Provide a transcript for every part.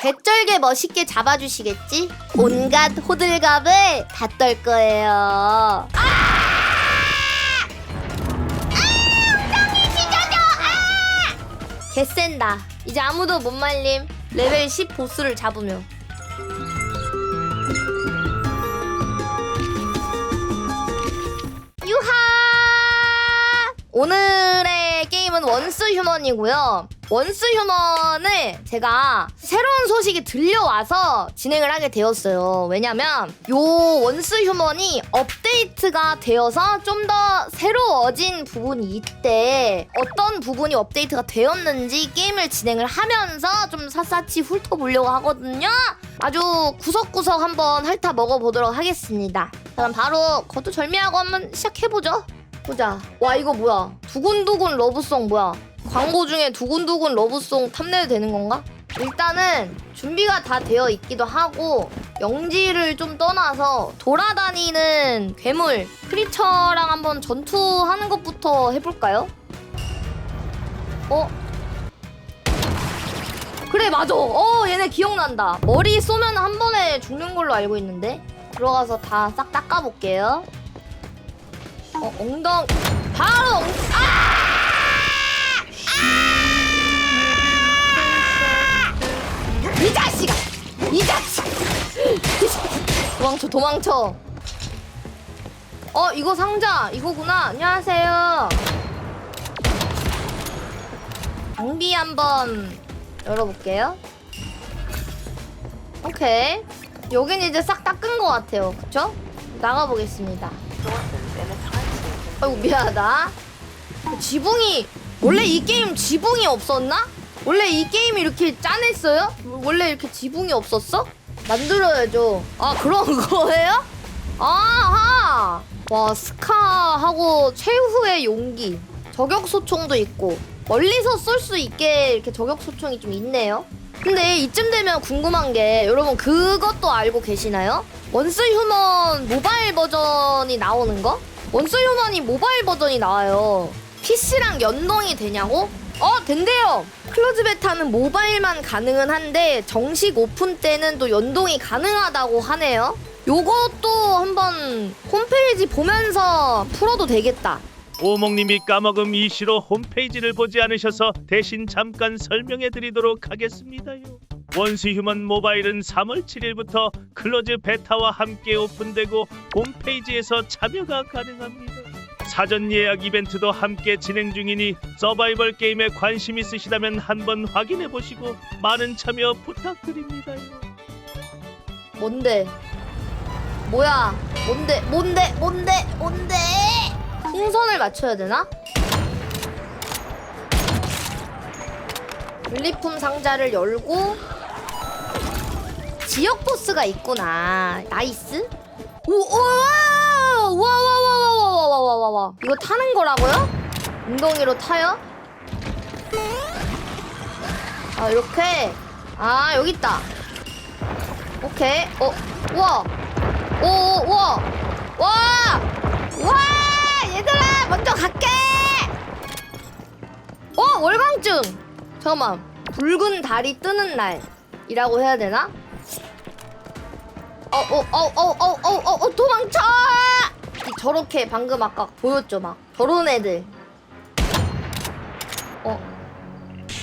개쩔게 멋있게 잡아주시겠지? 온갖 호들갑을 다 떨 거예요. 아! 개센다. 이제 아무도 못 말림. 레벨 10 보스를 잡으면. 유하! 오늘의 게임은 원스 휴먼이고요. 원스 휴먼을 제가 새로운 소식이 들려와서 진행을 하게 되었어요. 왜냐면 요 원스 휴먼이 업데이트가 되어서 좀 더 새로워진 부분이 있대. 어떤 부분이 업데이트가 되었는지 게임을 진행을 하면서 좀 샅샅이 훑어보려고 하거든요. 아주 구석구석 한번 핥아 먹어보도록 하겠습니다. 자, 그럼 바로 거두절미하고 한번 시작해보죠. 보자. 와 이거 뭐야? 두근두근 러브송 뭐야? 광고 중에 두근두근 러브송 탐내도 되는 건가? 일단은 준비가 다 되어 있기도 하고 영지를 좀 떠나서 돌아다니는 괴물 크리처랑 한번 전투하는 것부터 해볼까요? 어? 그래 맞아 어 얘네 기억난다 머리 쏘면 한 번에 죽는 걸로 알고 있는데 들어가서 다 싹 닦아볼게요 어 엉덩 바로 엉... 아! 이 자식아! 이 자식! 도망쳐 도망쳐. 어 이거 상자. 이거구나. 안녕하세요. 장비 한번 열어볼게요. 오케이. 여긴 이제 싹 닦은 것 같아요. 그쵸? 나가보겠습니다. 아이고 미안하다. 지붕이 원래 이 게임 지붕이 없었나? 원래 이 게임이 이렇게 짠했어요? 원래 이렇게 지붕이 없었어? 만들어야죠 아 그런 거예요? 아하 와 스카하고 최후의 용기 저격 소총도 있고 멀리서 쏠 수 있게 이렇게 저격 소총이 좀 있네요 근데 이쯤 되면 궁금한 게 여러분 그것도 알고 계시나요? 원스 휴먼 모바일 버전이 나오는 거? 원스 휴먼이 모바일 버전이 나와요 PC랑 연동이 되냐고? 어 된대요 클로즈 베타는 모바일만 가능은 한데 정식 오픈 때는 또 연동이 가능하다고 하네요 요것도 한번 홈페이지 보면서 풀어도 되겠다 오목님이 까먹음 이시로 홈페이지를 보지 않으셔서 대신 잠깐 설명해 드리도록 하겠습니다요. 원시 휴먼 모바일은 3월 7일부터 클로즈 베타와 함께 오픈되고 홈페이지에서 참여가 가능합니다. 사전 예약 이벤트도 함께 진행 중이니 서바이벌 게임에 관심 있으시다면 한번 확인해 보시고 많은 참여 부탁드립니다요. 뭔데? 뭐야? 뭔데? 뭔데? 뭔데? 뭔데? 풍선을 맞춰야 되나? 분리품 상자를 열고 지역 보스가 있구나. 나이스. 오와 이거 타는 거라고요? 웅덩이로 타요? 아 이렇게? 아 여기 있다. 오케이. 어 우와. 오 우와. 우와! 우와! 얘들아 먼저 갈게! 어 월광증! 잠깐만. 붉은 달이 뜨는 날이라고 해야 되나? 어, 어, 어, 어어어어어어어 도망쳐! 이 저렇게 방금 아까 보였죠, 막. 저런 애들. 어.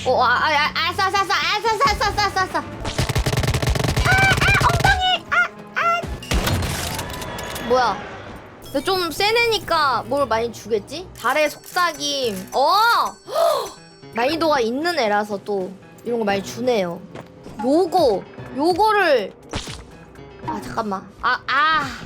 어, 아, 아, 아, 아싸, 아싸, 아싸, 아싸, 아싸, 아싸, 아싸, 아싸. 뭐야? 근데 좀 세네니까 뭘 많이 주겠지? 달의 속삭임. 어! 헉! 난이도가 있는 애라서 또 이런 거 많이 주네요. 요거, 요거를 아 잠깐만. 아 아.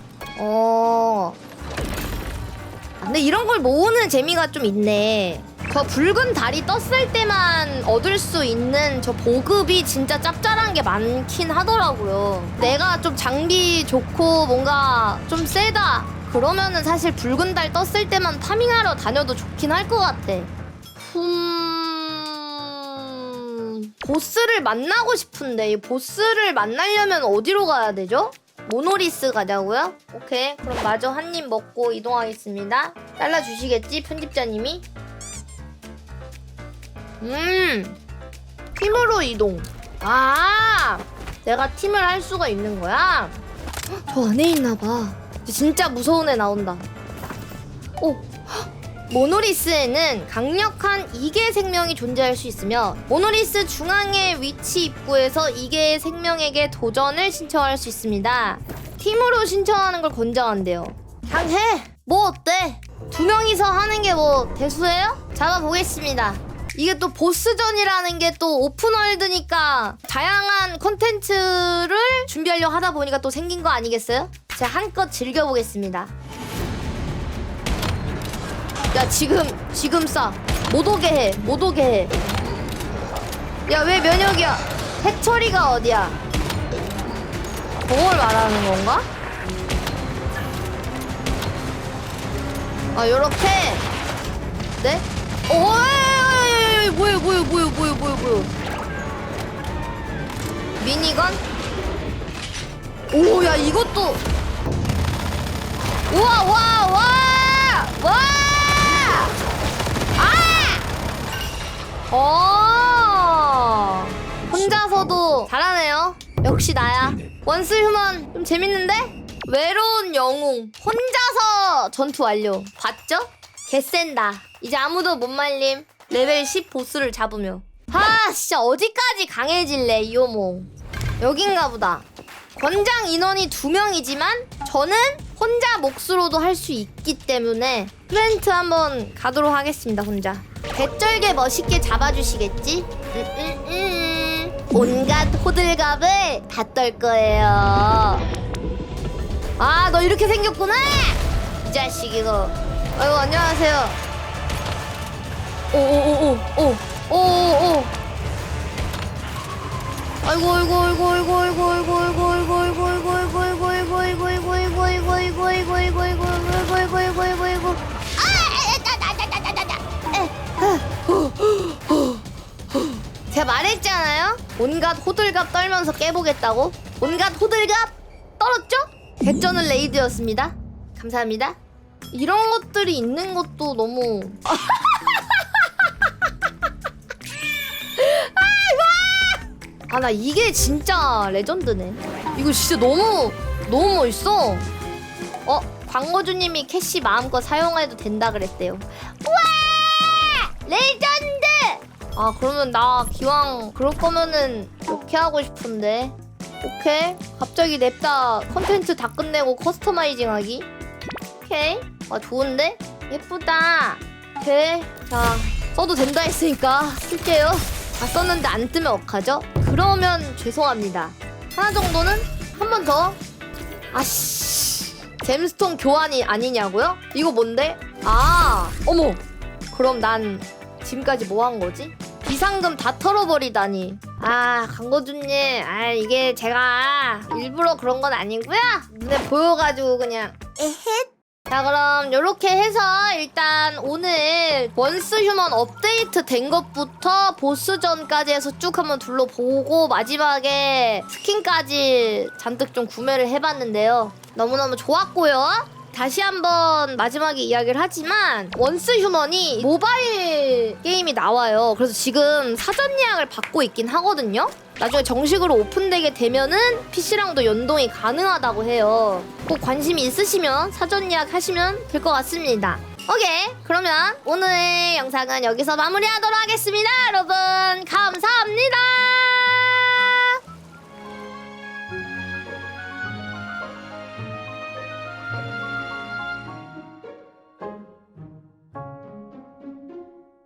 어 아, 근데 이런 걸 모으는 재미가 좀 있네 저 붉은 달이 떴을 때만 얻을 수 있는 저 보급이 진짜 짭짤한 게 많긴 하더라고요. 내가 좀 장비 좋고 뭔가 좀 세다. 그러면은 사실 붉은 달 떴을 때만 파밍하러 다녀도 좋긴 할 것 같아. 음... 보스를 만나고 싶은데 이 보스를 만나려면 어디로 가야 되죠? 모노리스 가자고요? 오케이 그럼 마저 한 입 먹고 이동하겠습니다 잘라주시겠지 편집자님이? 음 팀으로 이동 아 내가 팀을 할 수가 있는 거야? 헉, 저 안에 있나 봐 진짜 무서운 애 나온다 오 모노리스에는 강력한 이계 생명이 존재할 수 있으며 모노리스 중앙의 위치 입구에서 이계의 생명에게 도전을 신청할 수 있습니다. 팀으로 신청하는 걸 권장한대요. 그냥 해! 뭐 어때? 두 명이서 하는 게 뭐 대수예요? 잡아보겠습니다. 이게 또 보스전이라는 게 또 오픈월드니까 다양한 컨텐츠를 준비하려고 하다 보니까 또 생긴 거 아니겠어요? 제가 한껏 즐겨보겠습니다. 야 지금 지금 쏴못 오게 해못 오게 해야 왜 면역이야 해처리가 어디야 그걸 말하는 건가? 아 요렇게 네? 어 에이, 뭐야 뭐야 뭐야 뭐야 뭐야 뭐야 미니건? 오야 이것도 우와 와 와! 와! 역시 나야. 원스 휴먼 좀 재밌는데? 외로운 영웅 혼자서 전투 완료. 봤죠? 개센다. 이제 아무도 못 말림. 레벨 10 보스를 잡으며. 아 진짜 어디까지 강해질래 이호몽. 여긴가 보다. 권장 인원이 두 명이지만 저는 혼자 몫으로도 할 수 있기 때문에 플랜트 한번 가도록 하겠습니다 혼자 배쩔게 멋있게 잡아주시겠지? 음, 음, 음. 온갖 다 떨 거예요. 아 너 이렇게 생겼구나! 이 자식 이거 아이고 안녕하세요. 오오오오오오오오. 아이고 아이고 아이고 아이고 아이고 아이고 아이고 온갖 호들갑 떨면서 깨보겠다고? 온갖 호들갑 떨었죠? 개쩌는 레이드였습니다. 감사합니다. 이런 것들이 있는 것도 너무. 아 나 이게 진짜 레전드네. 이거 진짜 너무 너무 멋있어. 어 광고주님이 캐시 마음껏 사용해도 된다 그랬대요 아 그러면 나 기왕 그럴 거면은 이렇게 하고 싶은데 오케이 갑자기 냅다 컨텐츠 다 끝내고 커스터마이징 하기 오케이 아 좋은데 예쁘다 오케이 자 써도 된다 했으니까 쓸게요 다 썼는데 안 뜨면 어떡하죠? 그러면 죄송합니다. 하나 정도는 한 번 더. 아씨. 잼스톤 교환이 아니냐고요? 이거 뭔데? 아, 어머. 그럼 난 지금까지 뭐 한 거지? 비상금 다 털어버리다니. 아, 광고주님. 아, 이게 제가 일부러 그런 건 아니고요. 눈에 보여가지고 그냥 에헷. 자 그럼 이렇게 해서 일단 오늘 원스 휴먼 업데이트 된 것부터 보스전까지 해서 쭉 한번 둘러보고 마지막에 스킨까지 잔뜩 좀 구매를 해봤는데요 너무너무 좋았고요 다시 한번 마지막에 이야기를 하지만 원스 휴먼이 모바일 게임이 나와요 그래서 지금 사전 예약을 받고 있긴 하거든요 나중에 정식으로 오픈되게 되면은 PC랑도 연동이 가능하다고 해요. 꼭 관심이 있으시면 사전 예약 하시면 될 것 같습니다. 오케이. 그러면 오늘 영상은 여기서 마무리하도록 하겠습니다. 여러분, 감사합니다.